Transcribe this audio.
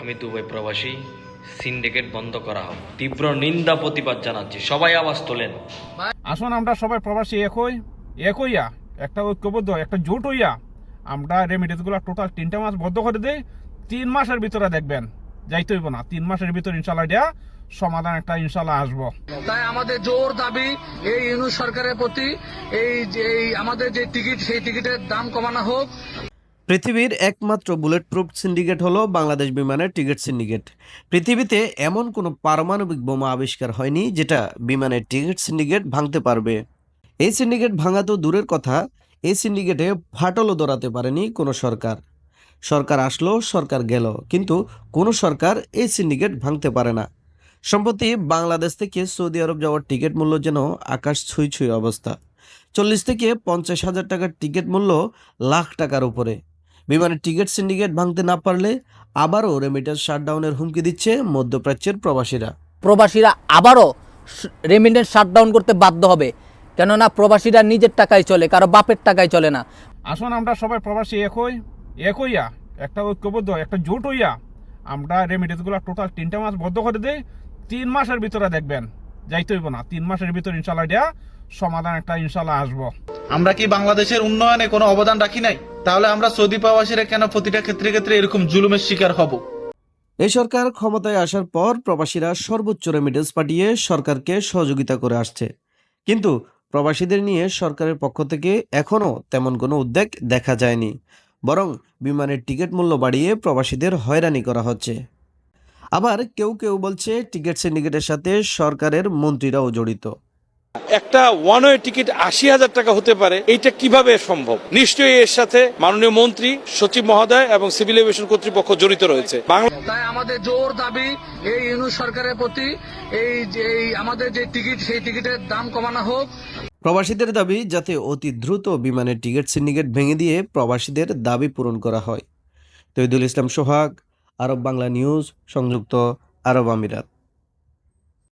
আমি দুবাই প্রবাসী সিন্ডিকেট বন্ধ করা হোক। তীব্র নিন্দা প্রতিবাদ জানাচ্ছি। সবাই আওয়াজ তোলেন। আসুন আমরা সবাই প্রবাসী একই এক হইয়া একটা ঐক্যবদ্ধ একটা জোট হইয়া আমরা রেমিডিসগুলো টোটাল তিনটা মাস বদ্ধ করে দিই তিন মাসের ভিতরে দেখবেন যাইতে হইব না। তিন মাসের ভিতর ইনশাল্লাহ এটা সমাধান একটা ইনশাল্লাহ আসব। তাই আমাদের জোর দাবি এই ইউনু সরকারের প্রতি এই যে এই আমাদের যে টিকিট সেই টিকিটের দাম কমানো হোক। পৃথিবীর একমাত্র বুলেট প্রুফ সিন্ডিকেট হলো বাংলাদেশ বিমানের টিকিট সিন্ডিকেট। পৃথিবীতে এমন কোনো পারমাণবিক বোমা আবিষ্কার হয়নি যেটা বিমানের টিকিট সিন্ডিকেট ভাঙতে পারবে। এই সিন্ডিকেট ভাঙা তো দূরের কথা, এই সিন্ডিকেটে ফাটলও দৌড়াতে পারেনি কোনো সরকার। সরকার আসলো, সরকার গেল, কিন্তু কোনো সরকার এই সিন্ডিকেট ভাঙতে পারে না। সম্প্রতি বাংলাদেশ থেকে সৌদি আরব যাওয়ার টিকিট মূল্য যেন আকাশ ছুঁই ছুঁই অবস্থা। চল্লিশ থেকে পঞ্চাশ হাজার টাকার টিকিট মূল্য লাখ টাকার উপরে। বিমানের টিকিট সিন্ডিকেট ভাঙতে না পারলে আবারও রেমিটেন্স শাটডাউনের হুমকি দিচ্ছে মধ্যপ্রাচ্যের প্রবাসীরা। প্রবাসীরা আবারও রেমিটেন্স শাটডাউন করতে বাধ্য হবে। কেননা প্রবাসীরা নিজের টাকায় চলে কারও বাপের টাকায় চলে না। আসুন আমরা সবাই প্রবাসী একই এক হইয়া একটা ঐক্যবদ্ধ একটা জোট হইয়া আমরা রেমিডিসগুলো টোটাল তিনটা মাস বদ্ধ করে দিই। তিন মাসের ভিতরে দেখবেন যাইতে হইব না। তিন মাসের ভিতরে ইনশাল্লাহ এটা সমাধান একটা ইনশাল্লাহ আসব। আমরা কি বাংলাদেশের উন্নয়নে কোনো অবদান রাখি নাই? তাহলে আমরা সৌদি প্রবাসীরা কেন প্রতিটা ক্ষেত্রে ক্ষেত্রে এরকম জুলুমের শিকার হব? এই সরকার ক্ষমতায় আসার পর প্রবাসীরা সর্বোচ্চ রেমিটেন্স পাঠিয়ে সরকারকে সহযোগিতা করে আসছে। কিন্তু প্রবাসীদের নিয়ে সরকারের পক্ষ থেকে এখনও তেমন কোনো উদ্যোগ দেখা যায়নি। বরং বিমানের টিকিট মূল্য বাড়িয়ে প্রবাসীদের হয়রানি করা হচ্ছে। আবার কেউ কেউ বলছে টিকিট সিন্ডিকেটের সাথে সরকারের মন্ত্রীরাও জড়িত। একটা ওয়ান ওয়ে টিকিট আশি হাজার টাকা হতে পারে। এইটা কীভাবে সম্ভব? নিশ্চয়ই এর সাথে মাননীয় মন্ত্রী সচিব মহোদয় এবং সিভিল এভিয়েশন কর্তৃপক্ষ জড়িত রয়েছে। তাই আমাদের জোর দাবি এই ইউনু সরকারের প্রতি এই যে আমাদের যে টিকিট সেই টিকিটের দাম কমানো হোক। প্রবাসীদের দাবি যাতে অতি দ্রুত বিমানের টিকিট সিন্ডিকেট ভেঙে দিয়ে প্রবাসীদের দাবি পূরণ করা হয়। তৈদুল ইসলাম সোহাগ আরব বাংলা নিউজ সংযুক্ত আরব আমিরাত।